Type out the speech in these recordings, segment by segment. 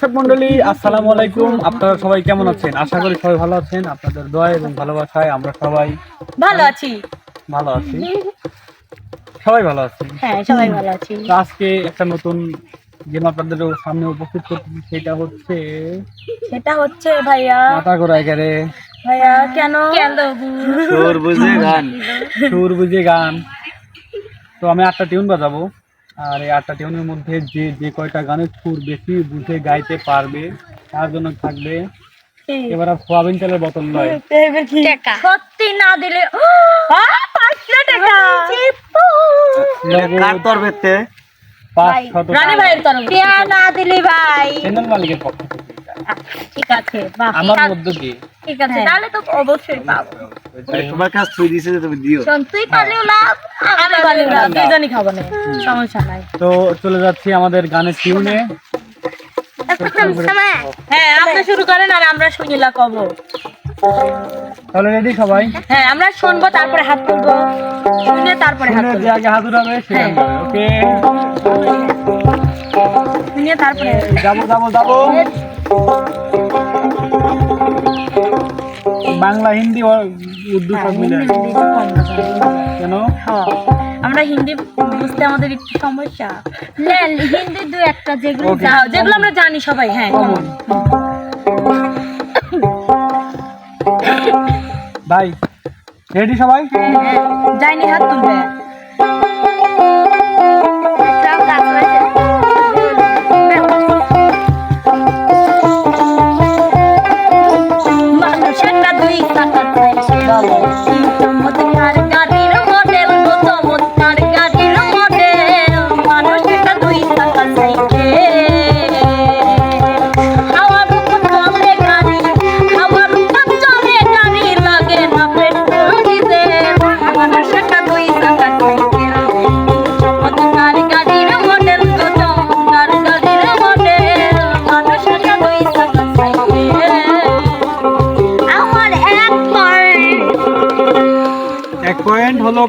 দর্শক মন্ডলী আসসালামু আলাইকুম। আপনারা সবাই কেমন আছেন? আশা করি সবাই ভালো আছেন। আপনাদের দোয়া এবং ভালোবাসায় আমরা সবাই ভালো আছি। ভালো আছি। সবাই ভালো আছি। হ্যাঁ সবাই ভালো আছি। তো আজকে একটা নতুন গেম আপনাদের সামনে উপস্থিত করতেছি সেটা হচ্ছে সেটা হচ্ছে ভাইয়া। মাথা ঘোরা এগারে ভাইয়া কেন? সুর বুঝে গান। সুর বুঝে গান। তো আমি আটটা টিউন বাজাবো। আর এই আটটা টিউনের মধ্যে যে যে কয়টা গানের সুর বেশি বুঝে গাইতে পারবে তার জন্য থাকবে এবার আর সোয়াবিন তেলের বোতল নয়। সত্যি না দিলে পাঁচশো টাকা। নগদ পাঁচ শত রানী ভাইয়ের তরফ টিয়া না দিলি ভাই। চ্যানেল মালিকের পক্ষ ঠিক আছে বাহ। আমার মধ্য দিয়ে। ঠিক আছে তাহলে তো অবশ্যই পাবো। তোমার কাছে তুই দিছে তুমি দিও। তুই পারলেও লাভ আমি পারলেও লাভ। দুজনই খাব না সমস্যা নাই। তো চলে যাচ্ছি আমাদের গানের টিউনে হ্যাঁ আপনি শুরু করেন আর আমরা শুনিলা কব তাহলে রেডি সবাই? হ্যাঁ আমরা শুনব তারপরে হাত তুলবো। শুনে তারপরে হাত তুলবো। আগে হাত উঠাবে হ্যাঁ। ওকে শুনে তারপরে যাব যাব যাব। বাংলা হিন্দি উর্দু সব মিলে কেন? হ্যাঁ, আমরা হিন্দি বুঝতে আমাদের একটু সমস্যা। হিন্দি দু একটা যেগুলো যেগুলো আমরা জানি সবাই হ্যাঁ। ভাই রেডি সবাই? যাইনি হাত তুলবে।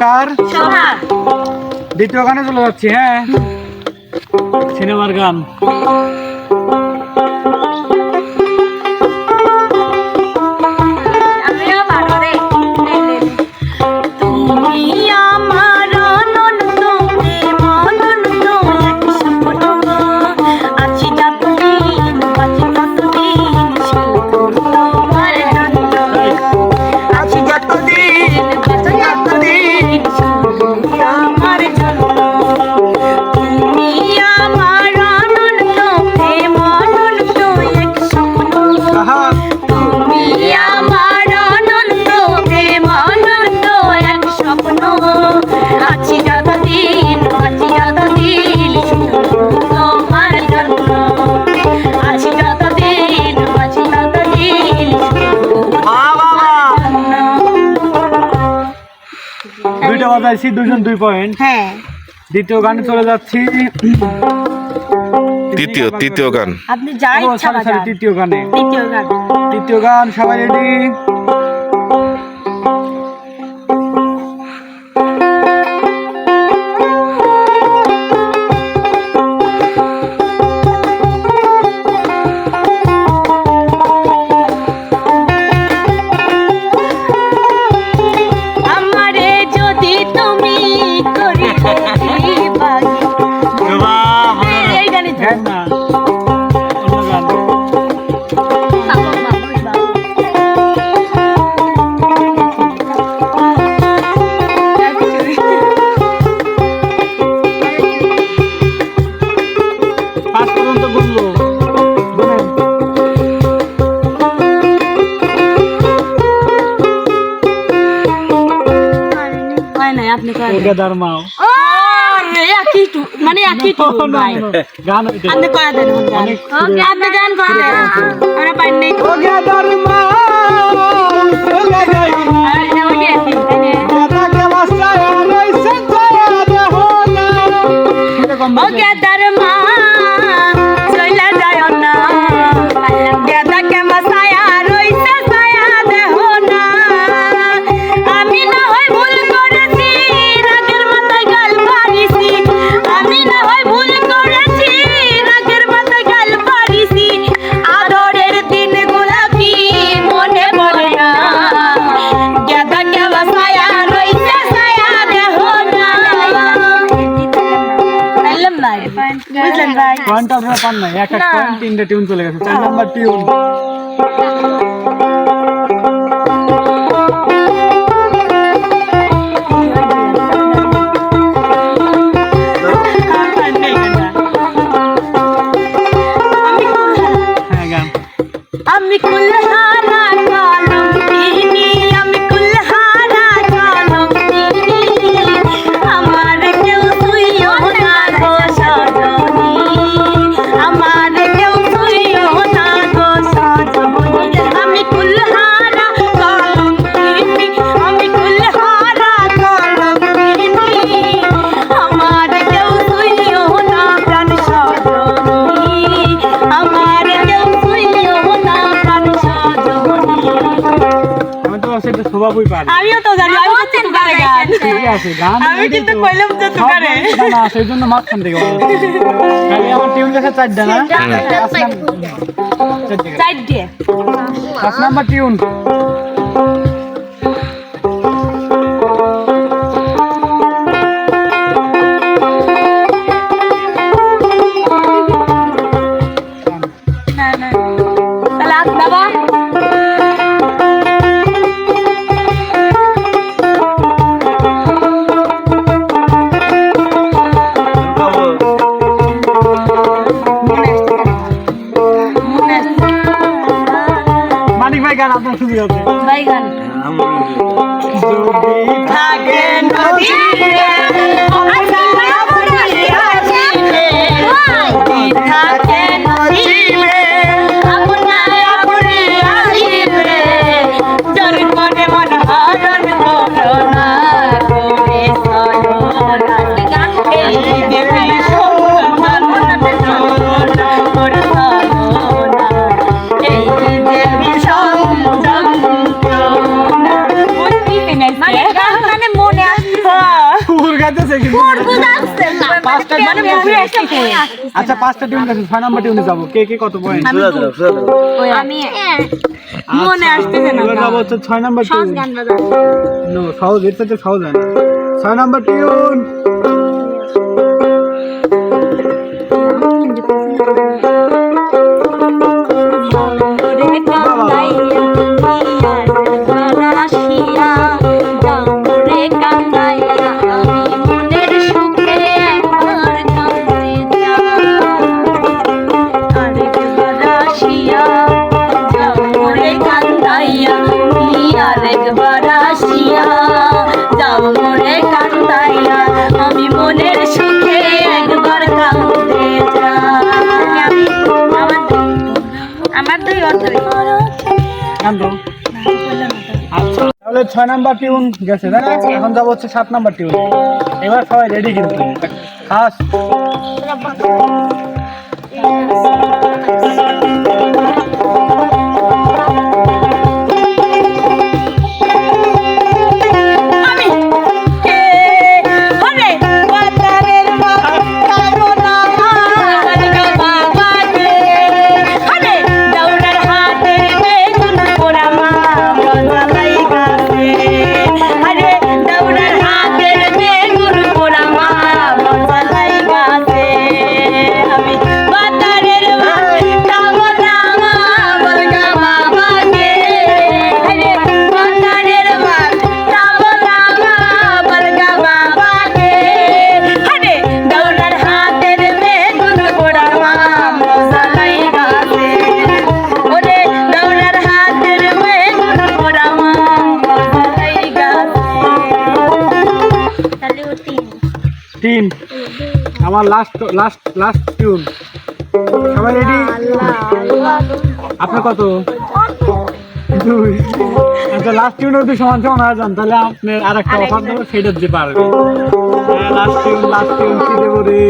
কার দ্বিতীয় গানে চলে যাচ্ছি হ্যাঁ। সিনেমার গান। দুইটা বাজাইছি দুজন দুই পয়েন্ট হ্যাঁ। দ্বিতীয় গানে চলে যাচ্ছি। তৃতীয় তৃতীয় গান। আপনি যাই ইচ্ছা তৃতীয় গানে। তৃতীয় গান। তৃতীয় গান সবাই রেডি আপনি মাও ও রে একই টু মানে একই টু ভাই। গান হইতে আপনি করা দেন গান। আপনি গান করা দেন আমরা পাই নাই। ও আরে দাদাকে বাসায় রইছে জয়া দেহ না ওকে তার মা চইলা এক এক তিনটা টিউন চলে গেছে। চার নাম্বার টিউন আমি তো স্বভাবই পারি। আমিও তো জানি আমি তো তিন গানে গান। ঠিকই আছে। গান আমি কিন্তু কইলাম যে সব তুকারে। গানই জানা জন্য মাঝখান থেকে খালি আমার টিউন না। নাম- চারটে গেছে। সাইড দিয়ে পাঁচ নাম্বার টিউন। আচ্ছা পাঁচটা টিউন গেছে ছয় নম্বর টিউনে যাব। কে কে কত পয়েন্ট আমি মনে আসতেছে না যাব হচ্ছে ছয় নম্বর টিউন। সহজ এর সাথে সহজ হয় না। ছয় নম্বর টিউন। কান্দাইয়া তুমি আরেকবার আসিয়া যাও রে কান্দাইয়া আমি মনের সুখে একবার কান্দে আমার দুই অর্থ তাহলে ছয় নাম্বার টিউন গেছে তাই এখন যাব হচ্ছে সাত নাম্বার টিউন। এবার সবাই রেডি কিন্তু। খাস। তিন আমার লাস্ট লাস্ট লাস্ট টিউন সবাই রেডি আপনার কত? দুই। আচ্ছা লাস্ট টিউন যদি সমান সমান যান, তাহলে আপনার আর একটা অফার দেবো, সেটা দিতে লাস্ট টিউন লাস্ট টিউন কি দেবো রে?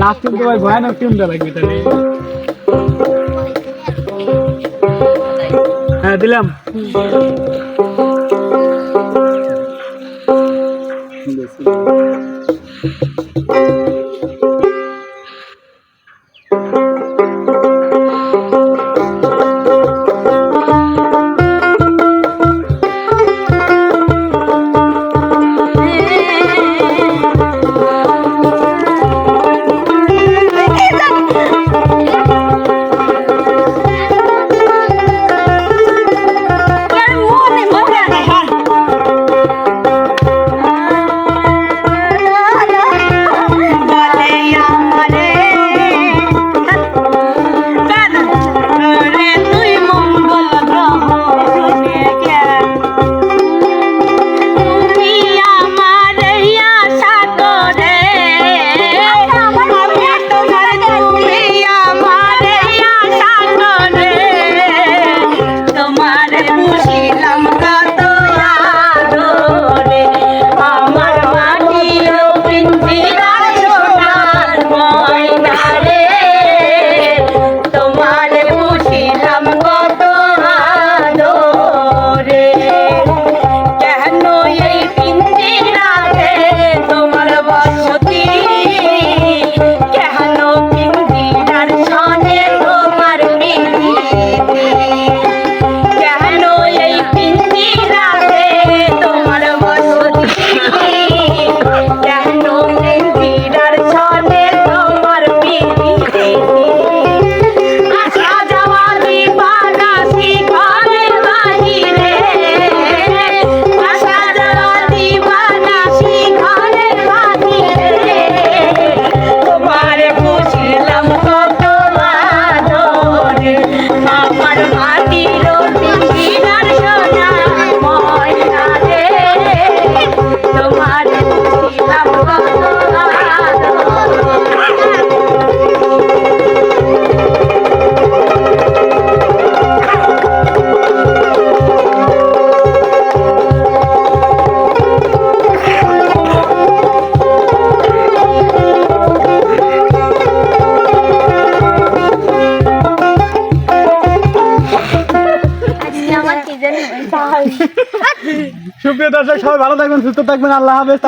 লাস্ট টিউন তো ভয়ানক টিউন দেওয়া লাগবে তাহলে। হ্যাঁ দিলাম। সুপ্রিয় দর্শক সবাই ভালো থাকবেন সুস্থ থাকবেন। আল্লাহ হাফেজ।